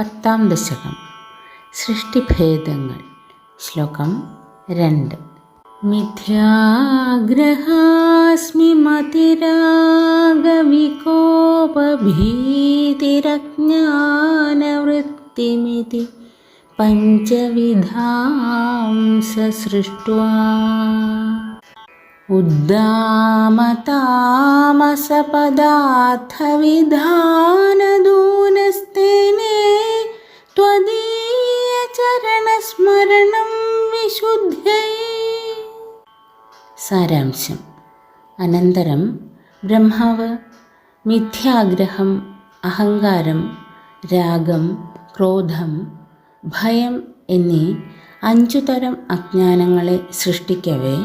പത്താം ദശകം സൃഷ്ടിഭേദങ്ങൾ ശ്ലോകം രണ്ട് മിഥ്യാഗ്രഹാസ്മി മതിരാഗവികോപഭീതിരജ്ഞാനവൃത്തിമിതി പഞ്ചവിധാം സൃഷ്ട്വാ ഉദ്ദാമതാമസപദാർത്ഥവിധാനദൂനസ്തേനെ സാരാംശം. അനന്തരം ബ്രഹ്മാവ് മിഥ്യാഗ്രഹം അഹങ്കാരം രാഗം ക്രോധം ഭയം എന്നീ അഞ്ചു തരം അജ്ഞാനങ്ങളെ സൃഷ്ടിക്കവേ.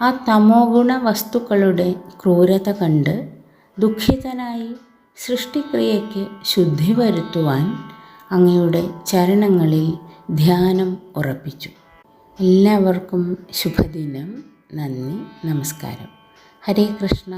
ആ തമോഗുണ വസ്തുക്കളുടെ ക്രൂരത കണ്ട് ദുഃഖിതനായി സൃഷ്ടിക്രിയയ്ക്ക് ശുദ്ധി വരുത്തുവാൻ അങ്ങയുടെ ചരണങ്ങളിൽ ധ്യാനം ഉറപ്പിച്ചു. എല്ലാവർക്കും ശുഭദിനം. നന്ദി നമസ്കാരം. ഹരേ കൃഷ്ണ.